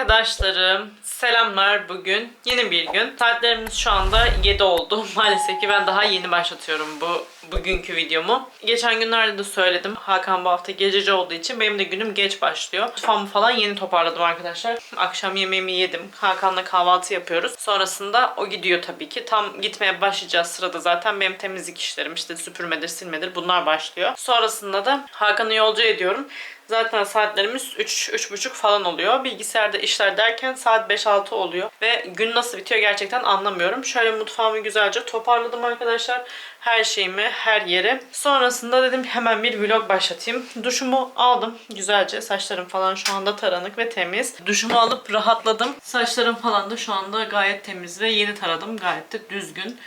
arkadaşlarım. Selamlar bugün. Yeni bir gün. Saatlerimiz şu anda 7 oldu. Maalesef ki ben daha yeni başlatıyorum bu bugünkü videomu. Geçen günlerde de söyledim. Hakan bu hafta gececi olduğu için benim de günüm geç başlıyor. Mutfağımı falan yeni toparladım arkadaşlar. Akşam yemeğimi yedim. Hakan'la kahvaltı yapıyoruz. Sonrasında o gidiyor tabii ki. Tam gitmeye başlayacağız sırada zaten benim temizlik işlerim işte süpürmedir, silmedir bunlar başlıyor. Sonrasında da Hakan'ı yolcu ediyorum. Zaten saatlerimiz 3-3.30 falan oluyor. Bilgisayarda işler derken saat 5-6 oluyor. Ve gün nasıl bitiyor gerçekten anlamıyorum. Şöyle mutfağımı güzelce toparladım arkadaşlar. Her şeyimi, her yeri. Sonrasında dedim hemen bir vlog başlatayım. Duşumu aldım güzelce. Saçlarım falan şu anda taranık ve temiz. Duşumu alıp rahatladım. Saçlarım falan da şu anda gayet temiz ve yeni taradım. Gayet de düzgün.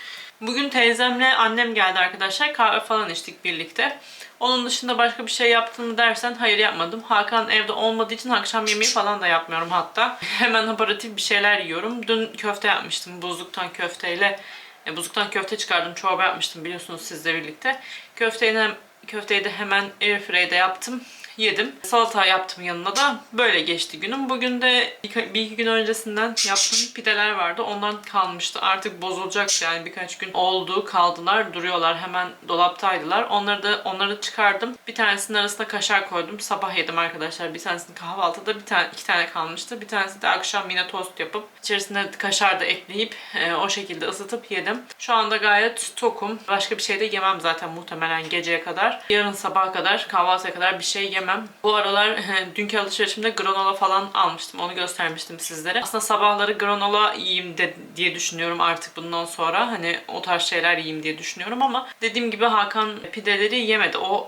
Bugün teyzemle annem geldi arkadaşlar. Kahve falan içtik birlikte. Onun dışında başka bir şey yaptın mı dersen hayır yapmadım. Hakan evde olmadığı için akşam yemeği falan da yapmıyorum hatta. Hemen aparatif bir şeyler yiyorum. Dün köfte yapmıştım buzluktan köfteyle. E, buzluktan köfte çıkardım. Çorba yapmıştım biliyorsunuz sizle birlikte. Köfteyi, köfteyi de hemen airfryer'de yaptım. Yedim. Salata yaptım yanına da. Böyle geçti günüm. Bugün de bir, iki gün öncesinden yaptığım pideler vardı. Ondan kalmıştı. Artık bozulacak yani birkaç gün oldu. Kaldılar. Duruyorlar. Hemen dolaptaydılar. Onları da onları çıkardım. Bir tanesinin arasına kaşar koydum. Sabah yedim arkadaşlar. Bir tanesini kahvaltıda bir tane iki tane kalmıştı. Bir tanesi de akşam yine tost yapıp içerisine kaşar da ekleyip e, o şekilde ısıtıp yedim. Şu anda gayet tokum. Başka bir şey de yemem zaten muhtemelen geceye kadar. Yarın sabaha kadar kahvaltıya kadar bir şey yemem. Bu aralar dünkü alışverişimde granola falan almıştım. Onu göstermiştim sizlere. Aslında sabahları granola yiyeyim de, diye düşünüyorum artık bundan sonra. Hani o tarz şeyler yiyeyim diye düşünüyorum ama dediğim gibi Hakan pideleri yemedi. O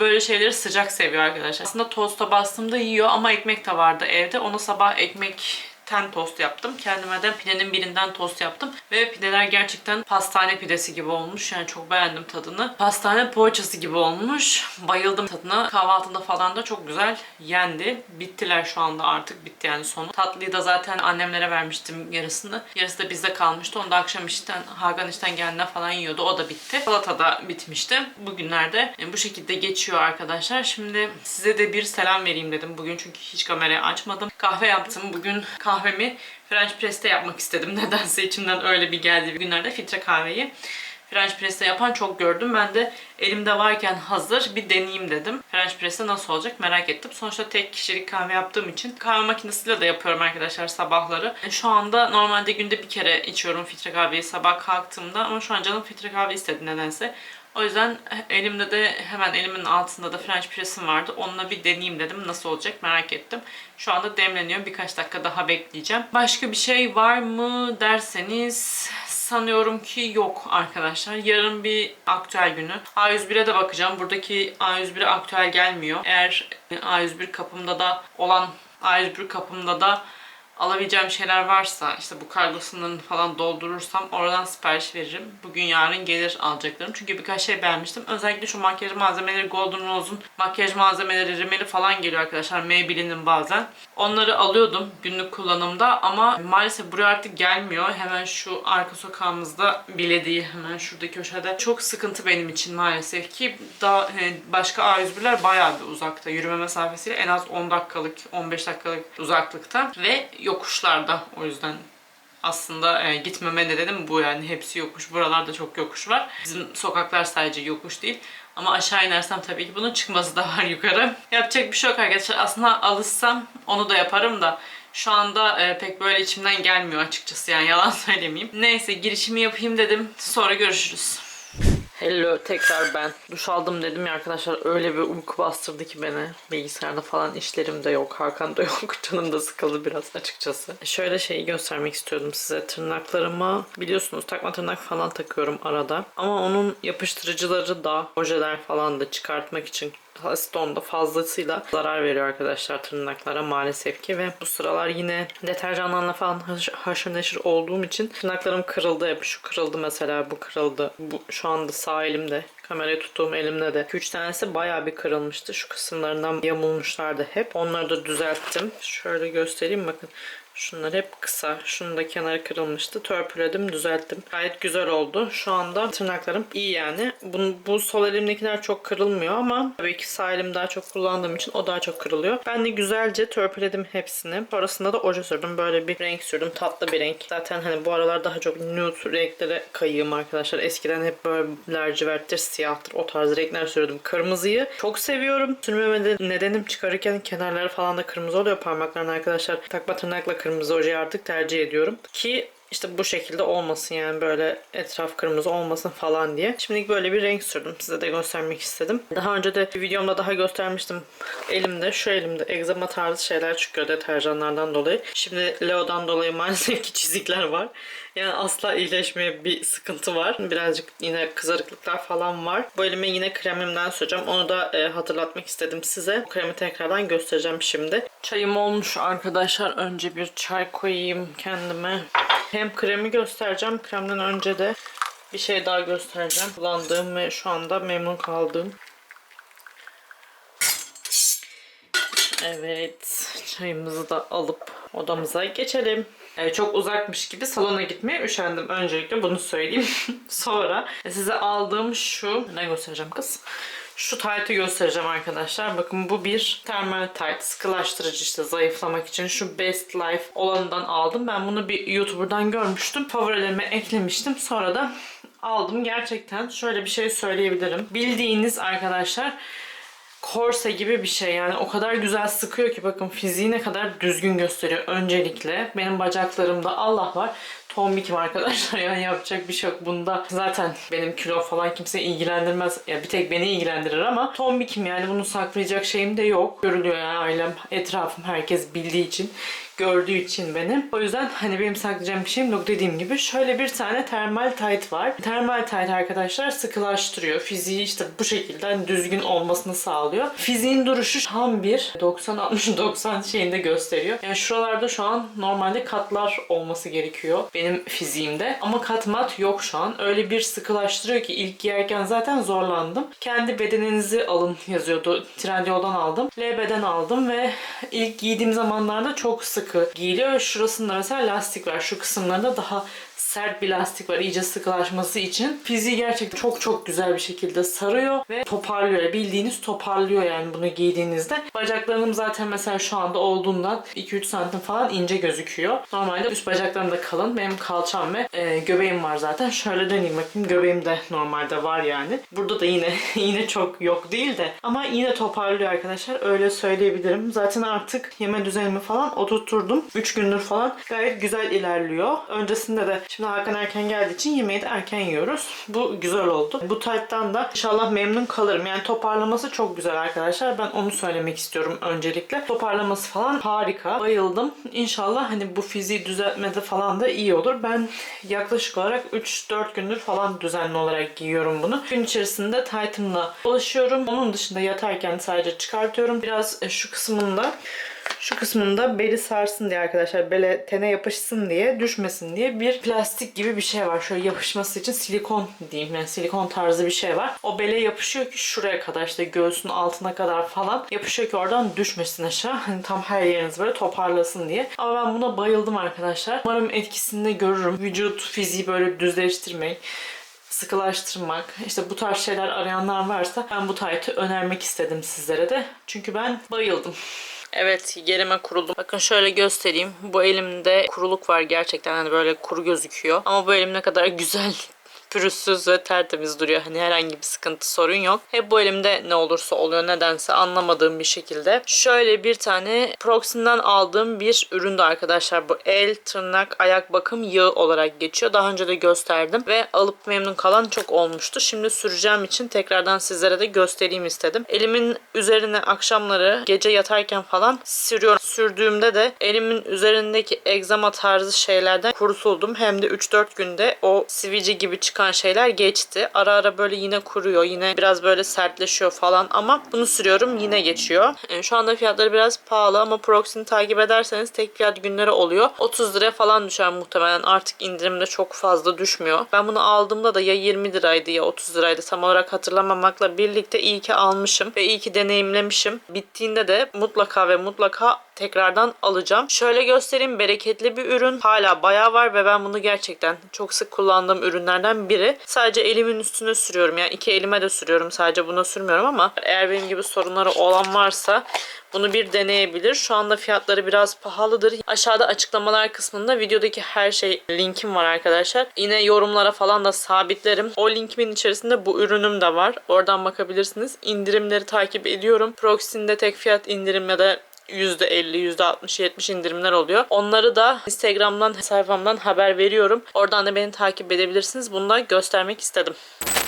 böyle şeyleri sıcak seviyor arkadaşlar. Aslında tosta bastığımda yiyor ama ekmek de vardı evde. Ona sabah ekmek ten tost yaptım. Kendime de pidenin birinden tost yaptım. Ve pideler gerçekten pastane pidesi gibi olmuş. Yani çok beğendim tadını. Pastane poğaçası gibi olmuş. Bayıldım tadına. Kahvaltıda falan da çok güzel yendi. Bittiler şu anda artık. Bitti yani sonu. Tatlıyı da zaten annemlere vermiştim yarısını. Yarısı da bizde kalmıştı. Onu da akşam işten, Hakan işten geldiğinde falan yiyordu. O da bitti. Salata da bitmişti. Bugünlerde bu şekilde geçiyor arkadaşlar. Şimdi size de bir selam vereyim dedim bugün. Çünkü hiç kamerayı açmadım. Kahve yaptım. Bugün kahvemi French press'te yapmak istedim. Nedense içimden öyle bir geldi günlerde filtre kahveyi. French press'te yapan çok gördüm. Ben de elimde varken hazır bir deneyeyim dedim. French press'te nasıl olacak merak ettim. Sonuçta tek kişilik kahve yaptığım için kahve makinesiyle de yapıyorum arkadaşlar sabahları. Şu anda normalde günde bir kere içiyorum filtre kahveyi sabah kalktığımda ama şu an canım filtre kahve istedi nedense. O yüzden elimde de hemen elimin altında da French press'im vardı. Onunla bir deneyeyim dedim. Nasıl olacak merak ettim. Şu anda demleniyor. Birkaç dakika daha bekleyeceğim. Başka bir şey var mı derseniz sanıyorum ki yok arkadaşlar. Yarın bir aktüel günü. A101'e de bakacağım. Buradaki A101'e aktüel gelmiyor. Eğer A101 kapımda da olan A101 kapımda da alabileceğim şeyler varsa işte bu kargosunu falan doldurursam oradan sipariş veririm. Bugün yarın gelir alacaklarım. Çünkü birkaç şey beğenmiştim. Özellikle şu makyaj malzemeleri Golden Rose'un makyaj malzemeleri rimeli falan geliyor arkadaşlar. Maybelline'in bazen. Onları alıyordum günlük kullanımda ama maalesef buraya artık gelmiyor. Hemen şu arka sokağımızda bilediği hemen şurada köşede. Çok sıkıntı benim için maalesef ki daha hani başka A101'ler bayağı bir uzakta. Yürüme mesafesiyle en az 10 dakikalık 15 dakikalık uzaklıkta ve yokuşlarda o yüzden aslında e, gitmeme nedenim bu yani hepsi yokuş. Buralarda çok yokuş var. Bizim sokaklar sadece yokuş değil. Ama aşağı inersem tabii ki bunun çıkması da var yukarı. Yapacak bir şey yok arkadaşlar. Aslında alışsam onu da yaparım da şu anda e, pek böyle içimden gelmiyor açıkçası yani yalan söylemeyeyim. Neyse girişimi yapayım dedim. Sonra görüşürüz. Hello tekrar ben. Duş aldım dedim ya arkadaşlar öyle bir uyku bastırdı ki beni. Bilgisayarda falan işlerim de yok. Hakan da yok. Canım da sıkıldı biraz açıkçası. Şöyle şeyi göstermek istiyordum size. Tırnaklarıma biliyorsunuz takma tırnak falan takıyorum arada. Ama onun yapıştırıcıları da ojeler falan da çıkartmak için Stone da fazlasıyla zarar veriyor arkadaşlar tırnaklara maalesef ki ve bu sıralar yine deterjanlarla falan haş- haşır neşir olduğum için tırnaklarım kırıldı hep şu kırıldı mesela bu kırıldı bu şu anda sağ elimde kamerayı tuttuğum elimde de 2-3 tanesi bayağı bir kırılmıştı. Şu kısımlarından yamulmuşlardı hep. Onları da düzelttim. Şöyle göstereyim bakın. Şunlar hep kısa. Şunun da kenarı kırılmıştı. Törpüledim, düzelttim. Gayet güzel oldu. Şu anda tırnaklarım iyi yani. Bu, bu sol elimdekiler çok kırılmıyor ama tabii ki sağ elim daha çok kullandığım için o daha çok kırılıyor. Ben de güzelce törpüledim hepsini. Sonrasında da oje sürdüm. Böyle bir renk sürdüm. Tatlı bir renk. Zaten hani bu aralar daha çok nude renklere kayığım arkadaşlar. Eskiden hep böyle laciverttir, siyahtır o tarz renkler sürdüm. Kırmızıyı çok seviyorum. Sürmeme de nedenim çıkarırken kenarları falan da kırmızı oluyor parmakların arkadaşlar. Takma tırnakla kırmızı ojeyi artık tercih ediyorum. Ki işte bu şekilde olmasın yani böyle etraf kırmızı olmasın falan diye. Şimdi böyle bir renk sürdüm. Size de göstermek istedim. Daha önce de videomda daha göstermiştim. Elimde şu elimde egzama tarzı şeyler çıkıyor deterjanlardan dolayı. Şimdi Leo'dan dolayı maalesef ki çizikler var. Yani asla iyileşmeye bir sıkıntı var. Birazcık yine kızarıklıklar falan var. Bu elime yine kremimden süreceğim. Onu da e, hatırlatmak istedim size. Bu kremi tekrardan göstereceğim şimdi. Çayım olmuş arkadaşlar. Önce bir çay koyayım kendime. Hem kremi göstereceğim. Kremden önce de bir şey daha göstereceğim. Kullandığım ve şu anda memnun kaldığım. Evet. Çayımızı da alıp odamıza geçelim. Ee, çok uzakmış gibi salona gitmeye üşendim. Öncelikle bunu söyleyeyim. Sonra size aldığım şu... Ne göstereceğim kız? Şu taytı göstereceğim arkadaşlar. Bakın bu bir termal tayt. Sıkılaştırıcı işte zayıflamak için. Şu Best Life olanından aldım. Ben bunu bir YouTuber'dan görmüştüm. Favorilerime eklemiştim. Sonra da aldım. Gerçekten şöyle bir şey söyleyebilirim. Bildiğiniz arkadaşlar korse gibi bir şey yani o kadar güzel sıkıyor ki bakın fiziği ne kadar düzgün gösteriyor öncelikle. Benim bacaklarımda Allah var. Tombikim arkadaşlar yani yapacak bir şey yok bunda. Zaten benim kilo falan kimse ilgilendirmez. Ya bir tek beni ilgilendirir ama tombikim yani bunu saklayacak şeyim de yok. Görülüyor yani ailem, etrafım herkes bildiği için gördüğü için benim. O yüzden hani benim saklayacağım bir şeyim yok dediğim gibi. Şöyle bir tane termal tight var. Termal tight arkadaşlar sıkılaştırıyor. Fiziği işte bu şekilde hani düzgün olmasını sağlıyor. Fiziğin duruşu tam bir 90-60-90 şeyinde gösteriyor. Yani şuralarda şu an normalde katlar olması gerekiyor benim fiziğimde. Ama kat mat yok şu an. Öyle bir sıkılaştırıyor ki ilk giyerken zaten zorlandım. Kendi bedeninizi alın yazıyordu. Trendyol'dan aldım. LB'den aldım ve ilk giydiğim zamanlarda çok sıkı giyiliyor. Şurasında mesela lastik var. Şu kısımlarında daha sert bir lastik var iyice sıkılaşması için. Fiziği gerçekten çok çok güzel bir şekilde sarıyor ve toparlıyor. Bildiğiniz toparlıyor yani bunu giydiğinizde. Bacaklarım zaten mesela şu anda olduğundan 2-3 santim falan ince gözüküyor. Normalde üst bacaklarım da kalın. Benim kalçam ve e, göbeğim var zaten. Şöyle döneyim bakayım. Göbeğim de normalde var yani. Burada da yine yine çok yok değil de ama yine toparlıyor arkadaşlar. Öyle söyleyebilirim. Zaten artık yeme düzenimi falan oturtturdum. 3 gündür falan gayet güzel ilerliyor. Öncesinde de şimdi Hakan erken geldiği için yemeği de erken yiyoruz. Bu güzel oldu. Bu tayttan da inşallah memnun kalırım. Yani toparlaması çok güzel arkadaşlar. Ben onu söylemek istiyorum öncelikle. Toparlaması falan harika. Bayıldım. İnşallah hani bu fiziği düzeltmede falan da iyi olur. Ben yaklaşık olarak 3-4 gündür falan düzenli olarak giyiyorum bunu. Gün içerisinde taytımla dolaşıyorum. Onun dışında yatarken sadece çıkartıyorum. Biraz e, şu kısmında şu kısmında beli sarsın diye arkadaşlar bele tene yapışsın diye düşmesin diye bir plastik gibi bir şey var. Şöyle yapışması için silikon diyeyim yani silikon tarzı bir şey var. O bele yapışıyor ki şuraya kadar işte göğsün altına kadar falan yapışıyor ki oradan düşmesin aşağı. Hani tam her yeriniz böyle toparlasın diye. Ama ben buna bayıldım arkadaşlar. Umarım etkisini de görürüm. Vücut fiziği böyle düzleştirmek sıkılaştırmak, işte bu tarz şeyler arayanlar varsa ben bu taytı önermek istedim sizlere de. Çünkü ben bayıldım. Evet yerime kuruldum. Bakın şöyle göstereyim. Bu elimde kuruluk var gerçekten hani böyle kuru gözüküyor. Ama bu elim ne kadar güzel pürüzsüz ve tertemiz duruyor. Hani herhangi bir sıkıntı sorun yok. Hep bu elimde ne olursa oluyor nedense anlamadığım bir şekilde. Şöyle bir tane Proxim'den aldığım bir üründü arkadaşlar. Bu el, tırnak, ayak bakım yağı olarak geçiyor. Daha önce de gösterdim ve alıp memnun kalan çok olmuştu. Şimdi süreceğim için tekrardan sizlere de göstereyim istedim. Elimin üzerine akşamları gece yatarken falan sürüyorum. Sürdüğümde de elimin üzerindeki egzama tarzı şeylerden kurtuldum. Hem de 3-4 günde o sivilce gibi çıkan çıkan şeyler geçti. Ara ara böyle yine kuruyor. Yine biraz böyle sertleşiyor falan ama bunu sürüyorum yine geçiyor. E, şu anda fiyatları biraz pahalı ama Proxy'ni takip ederseniz tek fiyat günleri oluyor. 30 liraya falan düşer muhtemelen. Artık indirimde çok fazla düşmüyor. Ben bunu aldığımda da ya 20 liraydı ya 30 liraydı. Tam olarak hatırlamamakla birlikte iyi ki almışım ve iyi ki deneyimlemişim. Bittiğinde de mutlaka ve mutlaka tekrardan alacağım. Şöyle göstereyim bereketli bir ürün. Hala bayağı var ve ben bunu gerçekten çok sık kullandığım ürünlerden biri. Sadece elimin üstüne sürüyorum. Yani iki elime de sürüyorum. Sadece buna sürmüyorum ama eğer benim gibi sorunları olan varsa bunu bir deneyebilir. Şu anda fiyatları biraz pahalıdır. Aşağıda açıklamalar kısmında videodaki her şey linkim var arkadaşlar. Yine yorumlara falan da sabitlerim. O linkimin içerisinde bu ürünüm de var. Oradan bakabilirsiniz. İndirimleri takip ediyorum. Proxy'nde tek fiyat indirim ya da %50, %60, 70 indirimler oluyor. Onları da Instagram'dan, sayfamdan haber veriyorum. Oradan da beni takip edebilirsiniz. Bunu da göstermek istedim.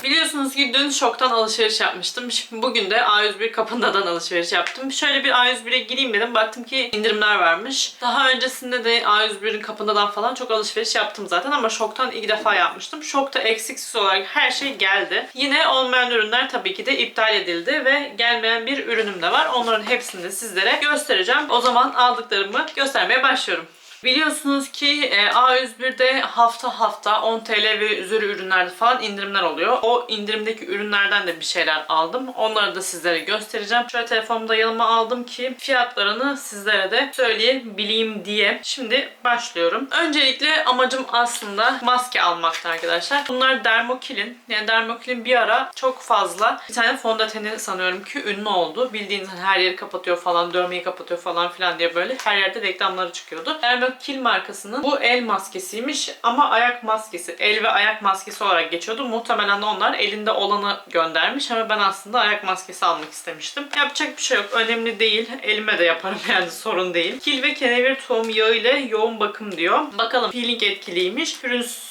Biliyorsunuz ki dün şoktan alışveriş yapmıştım. Şimdi bugün de A101 kapındadan alışveriş yaptım. Şöyle bir A101'e gireyim dedim. Baktım ki indirimler varmış. Daha öncesinde de A101'in kapındadan falan çok alışveriş yaptım zaten ama şoktan ilk defa yapmıştım. Şokta eksiksiz olarak her şey geldi. Yine olmayan ürünler tabii ki de iptal edildi ve gelmeyen bir ürünüm de var. Onların hepsini de sizlere göstereceğim. O zaman aldıklarımı göstermeye başlıyorum. Biliyorsunuz ki e, A101'de hafta hafta 10 TL ve üzeri ürünlerde falan indirimler oluyor. O indirimdeki ürünlerden de bir şeyler aldım. Onları da sizlere göstereceğim. Şöyle telefonumu yanıma aldım ki fiyatlarını sizlere de söyleyebileyim diye. Şimdi başlıyorum. Öncelikle amacım aslında maske almaktı arkadaşlar. Bunlar Dermokil'in. Yani Dermokil'in bir ara çok fazla bir tane fondöteni sanıyorum ki ünlü oldu. Bildiğiniz hani her yeri kapatıyor falan, dövmeyi kapatıyor falan filan diye böyle her yerde reklamları çıkıyordu. Dermokil Kil markasının bu el maskesiymiş ama ayak maskesi, el ve ayak maskesi olarak geçiyordu. Muhtemelen onlar elinde olanı göndermiş ama ben aslında ayak maskesi almak istemiştim. Yapacak bir şey yok. Önemli değil. Elime de yaparım yani sorun değil. Kil ve kenevir tohum yağı ile yoğun bakım diyor. Bakalım peeling etkiliymiş.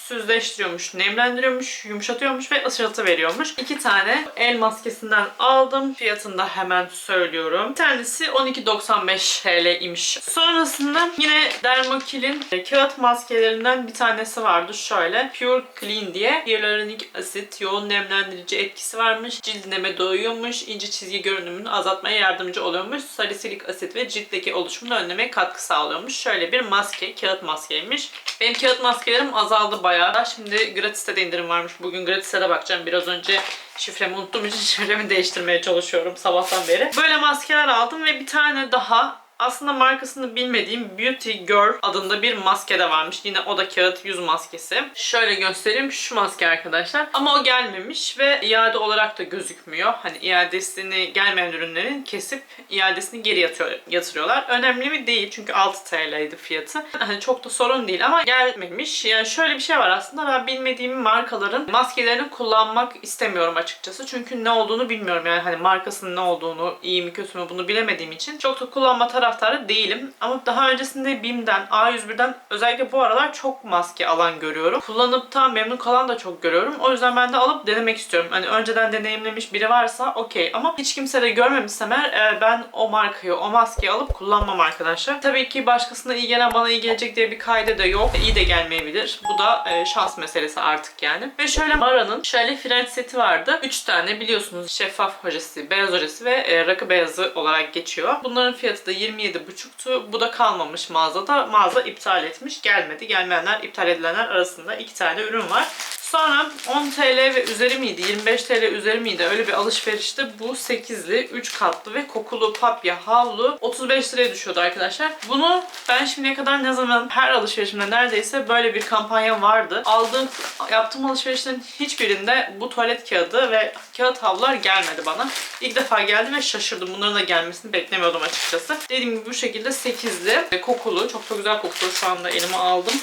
Pürüzsüzleştiriyormuş, nemlendiriyormuş, yumuşatıyormuş ve ışıltı veriyormuş. İki tane el maskesinden aldım. Fiyatını da hemen söylüyorum. Bir tanesi 12.95 TL imiş. Sonrasında yine Dermokil'in e, kağıt maskelerinden bir tanesi vardı şöyle. Pure Clean diye. Hyaluronik asit, yoğun nemlendirici etkisi varmış. Cildineme doyuyormuş. ince çizgi görünümünü azaltmaya yardımcı oluyormuş. Salisilik asit ve ciltteki oluşumunu önlemeye katkı sağlıyormuş. Şöyle bir maske, kağıt maskeymiş. Benim kağıt maskelerim azaldı bayağı. Şimdi gratis'te de indirim varmış. Bugün gratis'e de bakacağım. Biraz önce şifremi unuttuğum için şifremi değiştirmeye çalışıyorum sabahtan beri. Böyle maskeler aldım ve bir tane daha aslında markasını bilmediğim Beauty Girl adında bir maske de varmış. Yine o da kağıt yüz maskesi. Şöyle göstereyim. Şu maske arkadaşlar. Ama o gelmemiş ve iade olarak da gözükmüyor. Hani iadesini gelmeyen ürünlerin kesip iadesini geri yatıyor, yatırıyorlar. Önemli mi? Değil. Çünkü 6 TL'ydi fiyatı. Hani çok da sorun değil ama gelmemiş. Yani şöyle bir şey var aslında. Ben bilmediğim markaların maskelerini kullanmak istemiyorum açıkçası. Çünkü ne olduğunu bilmiyorum. Yani hani markasının ne olduğunu, iyi mi kötü mü bunu bilemediğim için çok da kullanma tarafı taraftarı değilim. Ama daha öncesinde BİM'den, A101'den özellikle bu aralar çok maske alan görüyorum. Kullanıp da memnun kalan da çok görüyorum. O yüzden ben de alıp denemek istiyorum. Hani önceden deneyimlemiş biri varsa okey. Ama hiç kimse de görmemişsem eğer e, ben o markayı, o maskeyi alıp kullanmam arkadaşlar. Tabii ki başkasına iyi gelen bana iyi gelecek diye bir kaydı da yok. İyi de gelmeyebilir. Bu da e, şans meselesi artık yani. Ve şöyle Mara'nın şöyle frenç seti vardı. 3 tane biliyorsunuz şeffaf hocası, beyaz hocası ve e, rakı beyazı olarak geçiyor. Bunların fiyatı da 20 27,5'tu. Bu da kalmamış mağazada. Mağaza iptal etmiş. Gelmedi. Gelmeyenler, iptal edilenler arasında iki tane ürün var. Sonra 10 TL ve üzeri miydi? 25 TL üzeri miydi? Öyle bir alışverişte bu 8'li, 3 katlı ve kokulu papya havlu 35 liraya düşüyordu arkadaşlar. Bunu ben şimdiye kadar ne zaman her alışverişimde neredeyse böyle bir kampanya vardı. Aldığım, yaptığım alışverişlerin hiçbirinde bu tuvalet kağıdı ve kağıt havlular gelmedi bana. İlk defa geldi ve şaşırdım. Bunların da gelmesini beklemiyordum açıkçası. Dediğim gibi bu şekilde 8'li ve kokulu. Çok da güzel kokulu şu anda elime aldım.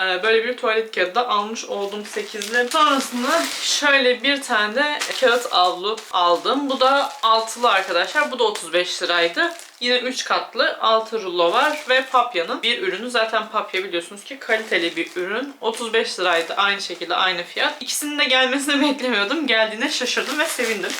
Ee, böyle bir tuvalet kağıdı da almış oldum 8'li. Sonrasında şöyle bir tane de kağıt havlu aldım. Bu da altılı arkadaşlar. Bu da 35 liraydı. Yine 3 katlı 6 rulo var ve Papya'nın bir ürünü. Zaten Papya biliyorsunuz ki kaliteli bir ürün. 35 liraydı aynı şekilde aynı fiyat. İkisinin de gelmesini beklemiyordum. Geldiğine şaşırdım ve sevindim.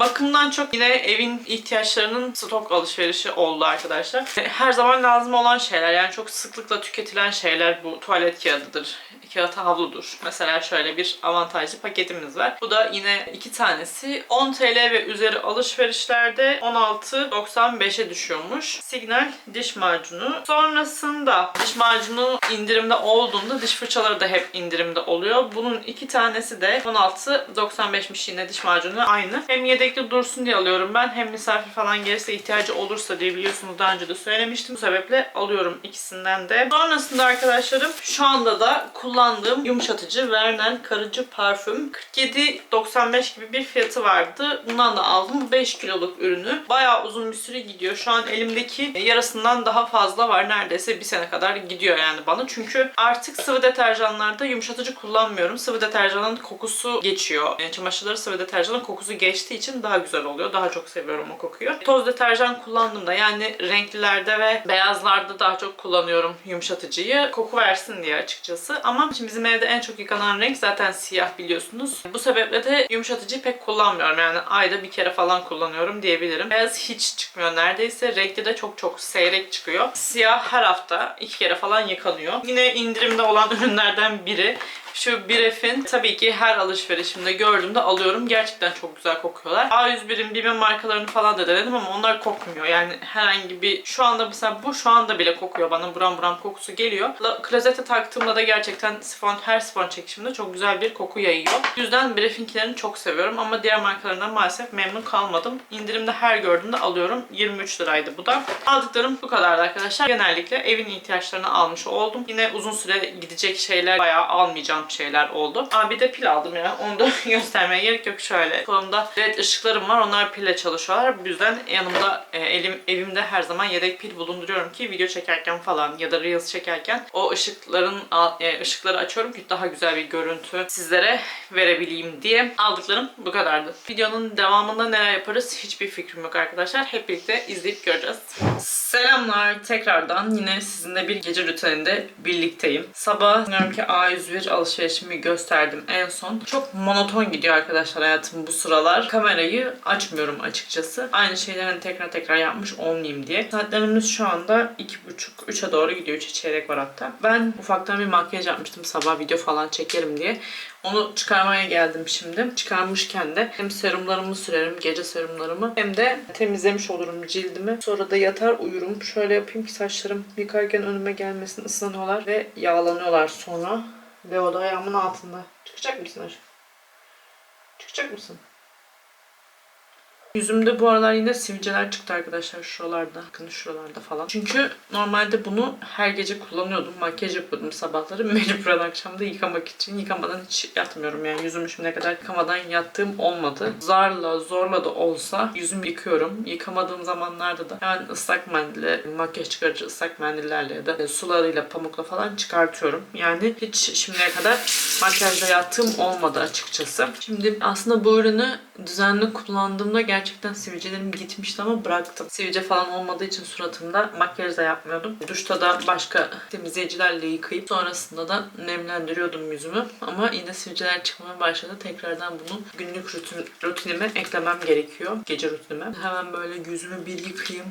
Bakımdan çok yine evin ihtiyaçlarının stok alışverişi oldu arkadaşlar. Her zaman lazım olan şeyler yani çok sıklıkla tüketilen şeyler bu tuvalet kağıdıdır, kağıt havludur. Mesela şöyle bir avantajlı paketimiz var. Bu da yine iki tanesi 10 TL ve üzeri alışverişlerde 16.95'e düşüyormuş. Signal diş macunu. Sonrasında diş macunu indirimde olduğunda diş fırçaları da hep indirimde oluyor. Bunun iki tanesi de 16.95'miş yine diş macunu aynı. Hem yedekli dursun diye alıyorum ben hem misafir falan gelirse ihtiyacı olursa diye biliyorsunuz daha önce de söylemiştim. Bu sebeple alıyorum ikisinden de. Sonrasında arkadaşlarım şu anda da kullandığım yumuşatıcı Vernel Karıcı Parfüm 47.95 gibi bir fiyatı vardı. Bundan da aldım. Bu 5 kiloluk ürünü. Bayağı uzun bir süre gidiyor. Şu an elimdeki yarısından daha fazla var. Neredeyse bir sene kadar gidiyor yani bana. Çünkü artık sıvı deterjanlarda yumuşatıcı kullanmıyorum. Sıvı deterjanın kokusu geçiyor. Yani çamaşırları sıvı deterjanın kokusu geçtiği için daha güzel oluyor. Daha çok seviyorum o kokuyu. Toz deterjan kullandığımda yani renklilerde ve beyazlarda daha çok kullanıyorum yumuşatıcıyı. Koku versin diye açıkçası. Ama şimdi bizim evde en çok yıkanan renk zaten siyah biliyorsunuz. Bu sebeple de yumuşatıcıyı pek kullanmıyorum. Yani ayda bir kere falan kullanıyorum diyebilirim. Beyaz hiç çıkmıyor neredeyse. Renkli de çok çok seyrek çıkıyor. Siyah her hafta iki kere falan yıkanıyor. Yine indirimde olan ürünlerden biri. Şu Biref'in tabii ki her alışverişimde gördüğümde alıyorum. Gerçekten çok güzel kokuyorlar. A101'in Bime markalarını falan da denedim ama onlar kokmuyor. Yani herhangi bir şu anda mesela bu şu anda bile kokuyor. Bana buram buram kokusu geliyor. La- Klozete taktığımda da gerçekten sifon her sifon çekişimde çok güzel bir koku yayıyor. O yüzden Biref'inkilerini çok seviyorum ama diğer markalarından maalesef memnun kalmadım. İndirimde her gördüğümde alıyorum. 23 liraydı bu da. Aldıklarım bu kadardı arkadaşlar. Genellikle evin ihtiyaçlarını almış oldum. Yine uzun süre gidecek şeyler bayağı almayacağım şeyler oldu. Aa bir de pil aldım ya. Onu da göstermeye gerek yok. Şöyle kolumda led ışıklarım var. Onlar pille çalışıyorlar. Bu yüzden yanımda e, elim evimde her zaman yedek pil bulunduruyorum ki video çekerken falan ya da reels çekerken o ışıkların e, ışıkları açıyorum ki daha güzel bir görüntü sizlere verebileyim diye. Aldıklarım bu kadardı. Videonun devamında neler yaparız hiçbir fikrim yok arkadaşlar. Hep birlikte izleyip göreceğiz. Selamlar tekrardan. Yine sizinle bir gece rutininde birlikteyim. Sabah diyorum ki A101 alışverişimi gösterdim en son. Çok monoton gidiyor arkadaşlar hayatım bu sıralar. Kamerayı açmıyorum açıkçası. Aynı şeyleri tekrar tekrar yapmış olmayayım diye. Saatlerimiz şu anda 2.30-3'e doğru gidiyor. 3'e çeyrek var hatta. Ben ufaktan bir makyaj yapmıştım sabah video falan çekerim diye. Onu çıkarmaya geldim şimdi. Çıkarmışken de hem serumlarımı sürerim, gece serumlarımı hem de temizlemiş olurum cildimi. Sonra da yatar uyurum. Şöyle yapayım ki saçlarım yıkarken önüme gelmesin ıslanıyorlar ve yağlanıyorlar sonra. Ve o da ayağımın altında. Çıkacak mısın aşkım? Çıkacak mısın? Yüzümde bu aralar yine sivilceler çıktı arkadaşlar şuralarda. Bakın şuralarda falan. Çünkü normalde bunu her gece kullanıyordum. Makyaj yapıyordum sabahları. Mecburen akşamda yıkamak için. Yıkamadan hiç yatmıyorum yani. Yüzümü şimdiye kadar yıkamadan yattığım olmadı. Zarla zorla da olsa yüzümü yıkıyorum. Yıkamadığım zamanlarda da hemen ıslak mendille, makyaj çıkarıcı ıslak mendillerle ya da sularıyla, pamukla falan çıkartıyorum. Yani hiç şimdiye kadar makyajla yattığım olmadı açıkçası. Şimdi aslında bu ürünü düzenli kullandığımda gerçekten sivilcelerim gitmişti ama bıraktım. Sivilce falan olmadığı için suratımda makyaj da yapmıyordum. Duşta da başka temizleyicilerle yıkayıp sonrasında da nemlendiriyordum yüzümü. Ama yine sivilceler çıkmaya başladı. Tekrardan bunu günlük rutin, rutinime eklemem gerekiyor. Gece rutinime. Hemen böyle yüzümü bir yıkayayım.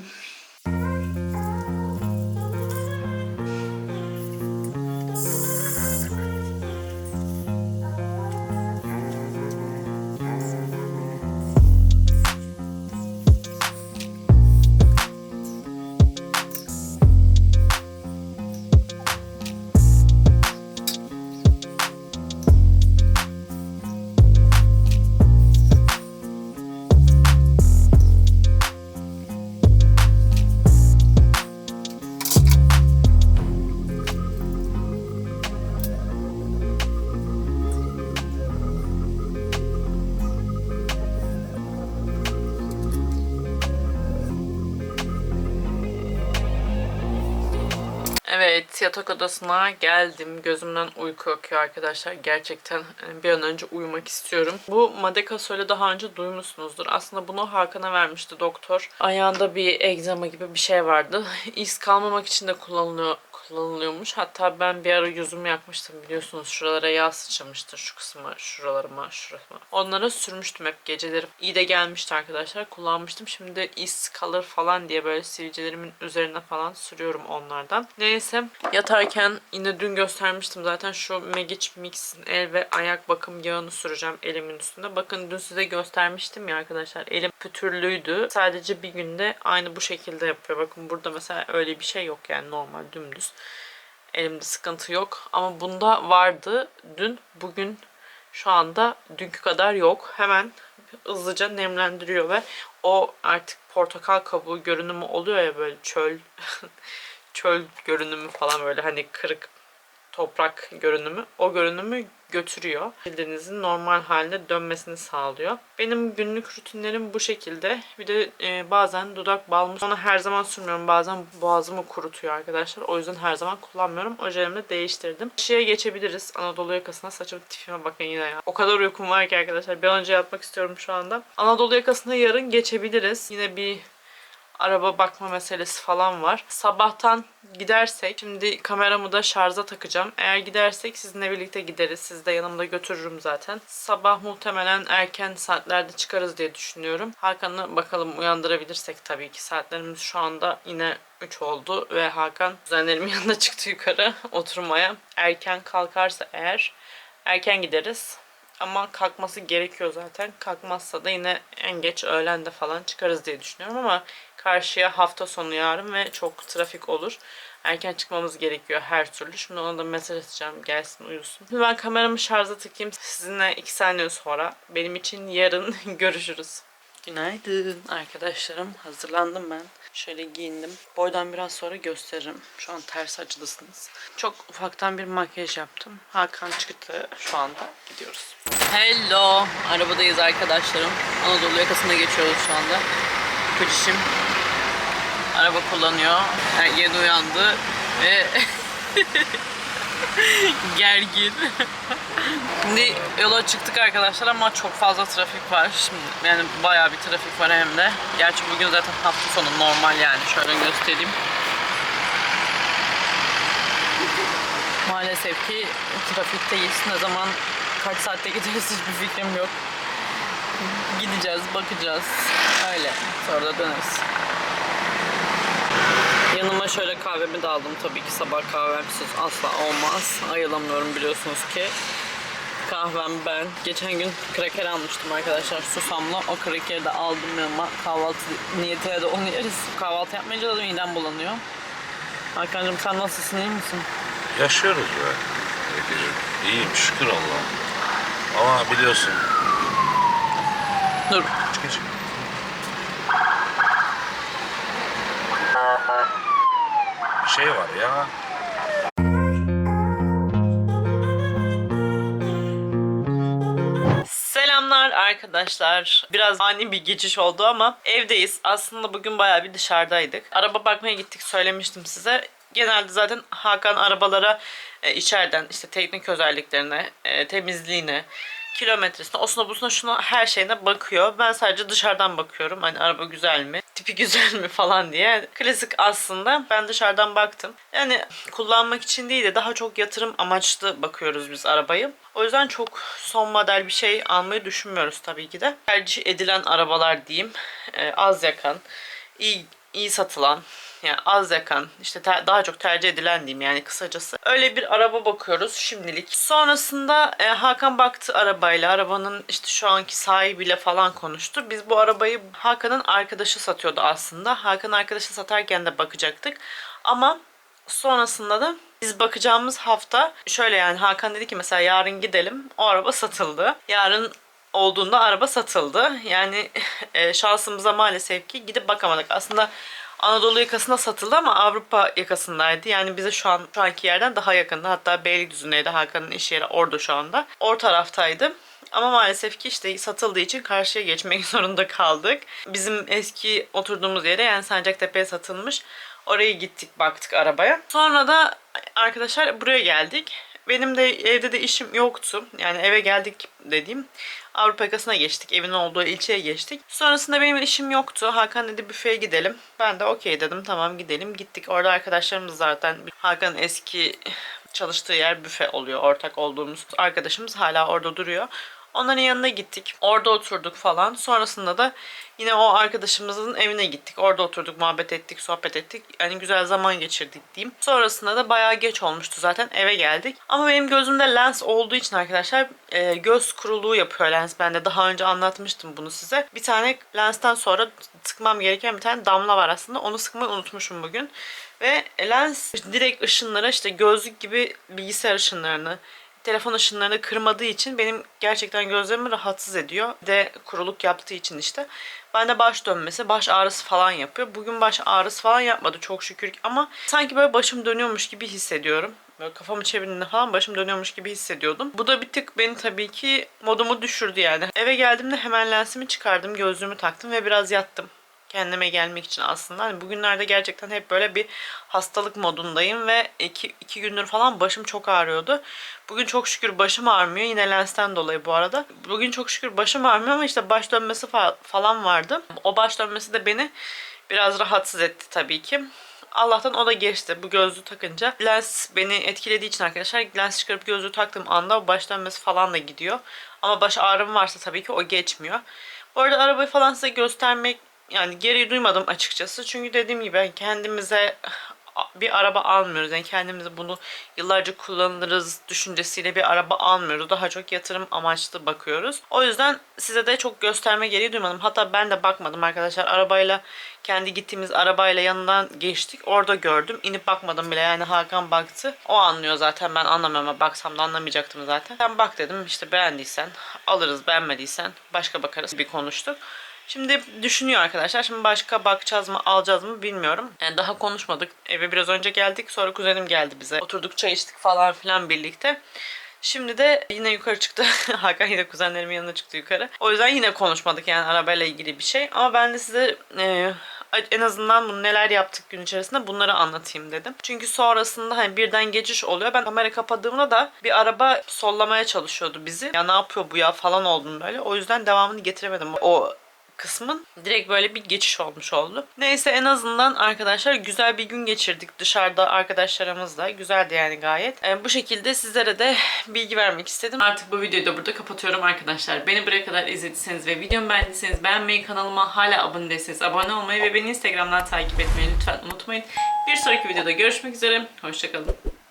Yatak odasına geldim. Gözümden uyku akıyor arkadaşlar. Gerçekten e, bir an önce uyumak istiyorum. Bu Madekasol'ü daha önce duymuşsunuzdur. Aslında bunu Hakan'a vermişti doktor. Ayağında bir egzama gibi bir şey vardı. İz kalmamak için de kullanılıyor kullanılıyormuş. Hatta ben bir ara yüzümü yakmıştım biliyorsunuz. Şuralara yağ sıçramıştır. Şu kısma, şuralarıma, şurasıma. Onlara sürmüştüm hep geceleri. İyi de gelmişti arkadaşlar. Kullanmıştım. Şimdi iz kalır falan diye böyle sivilcelerimin üzerine falan sürüyorum onlardan. Neyse yatarken yine dün göstermiştim zaten şu Magic Mix'in el ve ayak bakım yağını süreceğim elimin üstünde. Bakın dün size göstermiştim ya arkadaşlar. Elim pütürlüydü. Sadece bir günde aynı bu şekilde yapıyor. Bakın burada mesela öyle bir şey yok yani normal dümdüz. Elimde sıkıntı yok. Ama bunda vardı dün. Bugün şu anda dünkü kadar yok. Hemen hızlıca nemlendiriyor ve o artık portakal kabuğu görünümü oluyor ya böyle çöl çöl görünümü falan böyle hani kırık toprak görünümü o görünümü götürüyor. Cildinizin normal haline dönmesini sağlıyor. Benim günlük rutinlerim bu şekilde. Bir de e, bazen dudak balmı onu her zaman sürmüyorum. Bazen boğazımı kurutuyor arkadaşlar. O yüzden her zaman kullanmıyorum. Ojelerimi de değiştirdim. Şeye geçebiliriz. Anadolu yakasına saçım tipime bakın yine ya. O kadar uykum var ki arkadaşlar. Bir an önce yatmak istiyorum şu anda. Anadolu yakasına yarın geçebiliriz. Yine bir araba bakma meselesi falan var. Sabahtan gidersek, şimdi kameramı da şarja takacağım. Eğer gidersek sizinle birlikte gideriz. Sizi de yanımda götürürüm zaten. Sabah muhtemelen erken saatlerde çıkarız diye düşünüyorum. Hakan'ı bakalım uyandırabilirsek tabii ki. Saatlerimiz şu anda yine 3 oldu ve Hakan kuzenlerimin yanında çıktı yukarı oturmaya. Erken kalkarsa eğer erken gideriz. Ama kalkması gerekiyor zaten. Kalkmazsa da yine en geç öğlende falan çıkarız diye düşünüyorum ama karşıya hafta sonu yarın ve çok trafik olur. Erken çıkmamız gerekiyor her türlü. Şimdi ona da mesaj atacağım gelsin uyusun. Şimdi ben kameramı şarja takayım. Sizinle 2 saniye sonra benim için yarın görüşürüz. Günaydın arkadaşlarım. Hazırlandım ben. Şöyle giyindim. Boydan biraz sonra gösteririm. Şu an ters açıdasınız. Çok ufaktan bir makyaj yaptım. Hakan çıktı. Şu anda gidiyoruz. Hello. Arabadayız arkadaşlarım. Anadolu yakasında geçiyoruz şu anda. Kocişim araba kullanıyor. Yani yeni uyandı ve gergin. Şimdi yola çıktık arkadaşlar ama çok fazla trafik var. Şimdi yani bayağı bir trafik var hem de. Gerçi bugün zaten hafta sonu normal yani. Şöyle göstereyim. Maalesef ki trafikteyiz. Ne zaman kaç saatte gideriz hiçbir fikrim yok. Gideceğiz, bakacağız. Öyle. Sonra da döneriz. Yanıma şöyle kahvemi de aldım. Tabii ki sabah kahvemsiz asla olmaz. Ayılamıyorum biliyorsunuz ki. Kahvem ben. Geçen gün kraker almıştım arkadaşlar susamla. O krakeri de aldım yanıma. Kahvaltı niyetine de onu yeriz. Kahvaltı yapmayınca da midem bulanıyor. Hakan'cığım sen nasılsın iyi misin? Yaşıyoruz be. Öykücüğüm. İyiyim şükür Allah'a. Ama biliyorsun. Dur. Çıkın çıkın. Şey var ya. Selamlar arkadaşlar. Biraz ani bir geçiş oldu ama evdeyiz. Aslında bugün bayağı bir dışarıdaydık. Araba bakmaya gittik söylemiştim size. Genelde zaten Hakan arabalara e, içeriden işte teknik özelliklerine, e, temizliğine, kilometresine, osuna busuna şuna her şeyine bakıyor. Ben sadece dışarıdan bakıyorum. Hani araba güzel mi? Tipi güzel mi falan diye. Klasik aslında. Ben dışarıdan baktım. Yani kullanmak için değil de daha çok yatırım amaçlı bakıyoruz biz arabayı. O yüzden çok son model bir şey almayı düşünmüyoruz tabii ki de. Tercih edilen arabalar diyeyim. e, az yakan, iyi, iyi satılan, yani az yakan, işte daha çok tercih edilen diyeyim yani kısacası. Öyle bir araba bakıyoruz şimdilik. Sonrasında e, Hakan baktı arabayla. Arabanın işte şu anki sahibiyle falan konuştu. Biz bu arabayı Hakan'ın arkadaşı satıyordu aslında. Hakan arkadaşı satarken de bakacaktık. Ama sonrasında da biz bakacağımız hafta şöyle yani Hakan dedi ki mesela yarın gidelim. O araba satıldı. Yarın olduğunda araba satıldı. Yani e, şansımıza maalesef ki gidip bakamadık. Aslında Anadolu yakasında satıldı ama Avrupa yakasındaydı. Yani bize şu an şu anki yerden daha yakındı. Hatta Beylikdüzü'ndeydi Hakan'ın iş yeri orada şu anda. O taraftaydı. Ama maalesef ki işte satıldığı için karşıya geçmek zorunda kaldık. Bizim eski oturduğumuz yere yani Sancaktepe'ye satılmış. Oraya gittik baktık arabaya. Sonra da arkadaşlar buraya geldik. Benim de evde de işim yoktu. Yani eve geldik dediğim Avrupa yakasına geçtik. Evin olduğu ilçeye geçtik. Sonrasında benim işim yoktu. Hakan dedi büfeye gidelim. Ben de okey dedim. Tamam gidelim. Gittik. Orada arkadaşlarımız zaten Hakan'ın eski çalıştığı yer büfe oluyor. Ortak olduğumuz arkadaşımız hala orada duruyor. Onların yanına gittik. Orada oturduk falan. Sonrasında da yine o arkadaşımızın evine gittik. Orada oturduk, muhabbet ettik, sohbet ettik. Yani güzel zaman geçirdik diyeyim. Sonrasında da bayağı geç olmuştu zaten. Eve geldik. Ama benim gözümde lens olduğu için arkadaşlar e, göz kuruluğu yapıyor lens. Ben de daha önce anlatmıştım bunu size. Bir tane lensten sonra sıkmam gereken bir tane damla var aslında. Onu sıkmayı unutmuşum bugün. Ve lens direkt ışınlara işte gözlük gibi bilgisayar ışınlarını telefon ışınlarını kırmadığı için benim gerçekten gözlerimi rahatsız ediyor. Bir De kuruluk yaptığı için işte. Ben de baş dönmesi, baş ağrısı falan yapıyor. Bugün baş ağrısı falan yapmadı çok şükür ama sanki böyle başım dönüyormuş gibi hissediyorum. Böyle kafamı çevirdiğinde falan başım dönüyormuş gibi hissediyordum. Bu da bir tık beni tabii ki modumu düşürdü yani. Eve geldiğimde hemen lensimi çıkardım, gözlüğümü taktım ve biraz yattım kendime gelmek için aslında. Hani bugünlerde gerçekten hep böyle bir hastalık modundayım ve iki, iki gündür falan başım çok ağrıyordu. Bugün çok şükür başım ağrımıyor. Yine lensten dolayı bu arada. Bugün çok şükür başım ağrımıyor ama işte baş dönmesi fa- falan vardı. O baş dönmesi de beni biraz rahatsız etti tabii ki. Allah'tan o da geçti. Bu gözlüğü takınca lens beni etkilediği için arkadaşlar lens çıkarıp gözlüğü taktığım anda baş dönmesi falan da gidiyor. Ama baş ağrım varsa tabii ki o geçmiyor. Bu arada arabayı falan size göstermek yani geri duymadım açıkçası. Çünkü dediğim gibi kendimize bir araba almıyoruz. Yani kendimize bunu yıllarca kullanırız düşüncesiyle bir araba almıyoruz. Daha çok yatırım amaçlı bakıyoruz. O yüzden size de çok gösterme gereği duymadım. Hatta ben de bakmadım arkadaşlar. Arabayla kendi gittiğimiz arabayla yanından geçtik. Orada gördüm. İnip bakmadım bile. Yani Hakan baktı. O anlıyor zaten. Ben anlamıyorum baksam da anlamayacaktım zaten. Ben bak dedim işte beğendiysen alırız beğenmediysen başka bakarız bir konuştuk. Şimdi düşünüyor arkadaşlar. Şimdi başka bakacağız mı alacağız mı bilmiyorum. Yani daha konuşmadık. Eve biraz önce geldik. Sonra kuzenim geldi bize. Oturduk çay içtik falan filan birlikte. Şimdi de yine yukarı çıktı. Hakan yine kuzenlerimin yanına çıktı yukarı. O yüzden yine konuşmadık yani arabayla ilgili bir şey. Ama ben de size e, en azından bunu neler yaptık gün içerisinde bunları anlatayım dedim. Çünkü sonrasında hani birden geçiş oluyor. Ben kamera kapadığımda da bir araba sollamaya çalışıyordu bizi. Ya ne yapıyor bu ya falan oldum böyle. O yüzden devamını getiremedim. O kısmın direkt böyle bir geçiş olmuş oldu. Neyse en azından arkadaşlar güzel bir gün geçirdik dışarıda arkadaşlarımızla. Güzeldi yani gayet. Ee, bu şekilde sizlere de bilgi vermek istedim. Artık bu videoyu da burada kapatıyorum arkadaşlar. Beni buraya kadar izlediyseniz ve videomu beğendiyseniz beğenmeyi, kanalıma hala abone değilseniz abone olmayı ve beni Instagram'dan takip etmeyi lütfen unutmayın. Bir sonraki videoda görüşmek üzere. Hoşçakalın.